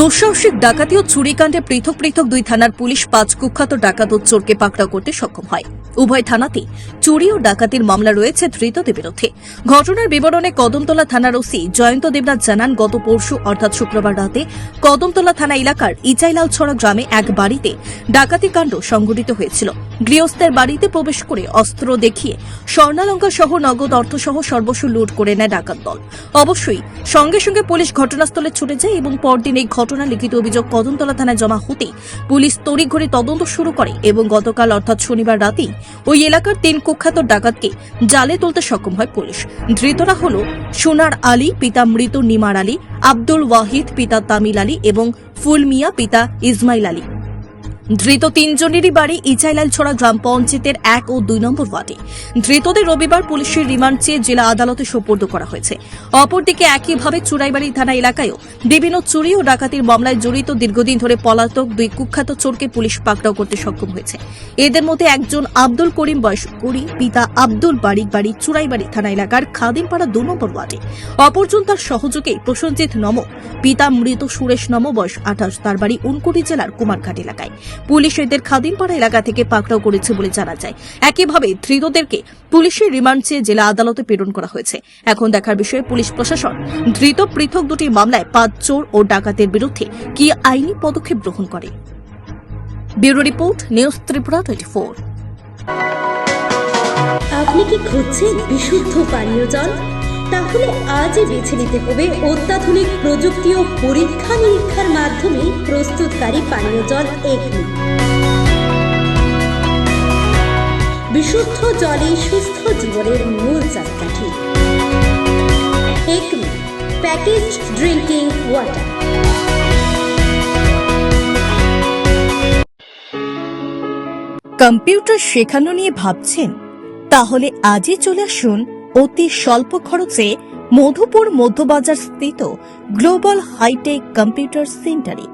দুঃসাহসিক ডাকাতি ও চুরিকাণ্ডে পৃথক পৃথক দুই থানার পুলিশ পাঁচ কুখ্যাত ডাকাত চোরকে পাকড়াও করতে সক্ষম হয়। উভয় থানাতেই চুরি ও ডাকাতির মামলা রয়েছে ধৃতদের বিরুদ্ধে। ঘটনার বিবরণে কদমতলা থানার ওসি জয়ন্ত দেবনাথ জানান, গত পরশু, অর্থাৎ শুক্রবার রাতে, কদমতলা থানা এলাকার ইচাইলাল ছড়া গ্রামে এক বাড়িতে ডাকাতি কাণ্ড সংঘটিত হয়েছিল। গৃহস্থের বাড়িতে প্রবেশ করে অস্ত্র দেখিয়ে স্বর্ণালঙ্কা সহ নগদ অর্থসহ সর্বস্ব লুট করে নেয় ডাকাত দল। অবশ্যই সঙ্গে সঙ্গে পুলিশ ঘটনাস্থলে ছুটে যায় এবং পরদিন এই ঘটনা লিখিত অভিযোগ কদমতলা থানায় জমা হতে পুলিশ তড়িঘড়ি তদন্ত শুরু করে এবং গতকাল অর্থাৎ শনিবার রাতেই ওই এলাকার তিন কুখ্যাত ডাকাতকে জালে তুলতে সক্ষম হয় পুলিশ। ধৃতরা হল সোনার আলী, পিতা মৃত নিমার আলী, আব্দুল ওয়াহিদ, পিতা তামিল আলী এবং ফুলমিয়া, পিতা ইসমাইল আলী। ধৃত তিনজনেরই বাড়ি ইচাইলাল ছড়া গ্রাম পঞ্চায়েতের এক ও দুই নম্বর ওয়ার্ডে। ধৃতদের রবিবার পুলিশের রিমান্ড চেয়ে জেলা আদালতে সোপর্দ করা হয়েছে। অপরদিকে একইভাবে চুরাইবাড়ি থানা এলাকায়ও বিভিন্ন চুরি ও ডাকাতির মামলায় জড়িত দীর্ঘদিন ধরে পলাতক দুই কুখ্যাত চোরকে পুলিশ পাকড়াও করতে সক্ষম হয়েছে। এদের মধ্যে একজন আব্দুল করিম বয়স কুড়ি, পিতা আব্দুল বাড়ি বাড়ি চুরাইবাড়ি থানা এলাকার খাদিমপাড়া দু নম্বর ওয়ার্ডে। অপরজন তার সহযোগে প্রসঞ্জিত নম, পিতা মৃত সুরেশ নম বয়স আঠাশ, তার বাড়ি উনকুটি জেলার কুমারঘাট এলাকায়। পুলিশ এদের খাদিমপাড়া এলাকা থেকে পাকড়াও করেছে বলে জানা যায়। একইভাবে ধৃতদেরকে পুলিশের রিমান্ড চেয়ে জেলা আদালতে প্রেরণ করা হয়েছে। এখন দেখার বিষয়ে পুলিশ প্রশাসন, ধৃত পৃথক দুটি মামলায় পাঁচ চোর ও ডাকাতের বিরুদ্ধে কি আইনি পদক্ষেপ গ্রহণ করে? আপনি কি খুঁজছেন বিশুদ্ধ পানীয় জল? তাহলে আজই বেছে নিতে হবে অত্যাধুনিক প্রযুক্তি ও পরীক্ষা নিরীক্ষার মাধ্যমে প্রস্তুতকারী পানীয় জল এগনি বিশুদ্ধ জলে সুস্থ জীবনের মূল চাকাঠি। প্যাকেজ ড্রিঙ্কিং ওয়াটার কম্পিউটার শেখানো নিয়ে ভাবছেন? তাহলে আজই চলে আসুন অতি স্বল্প খরচে মধুপুর মধ্যবাজার স্থিত গ্লোবাল হাইটেক কম্পিউটার সেন্টারে।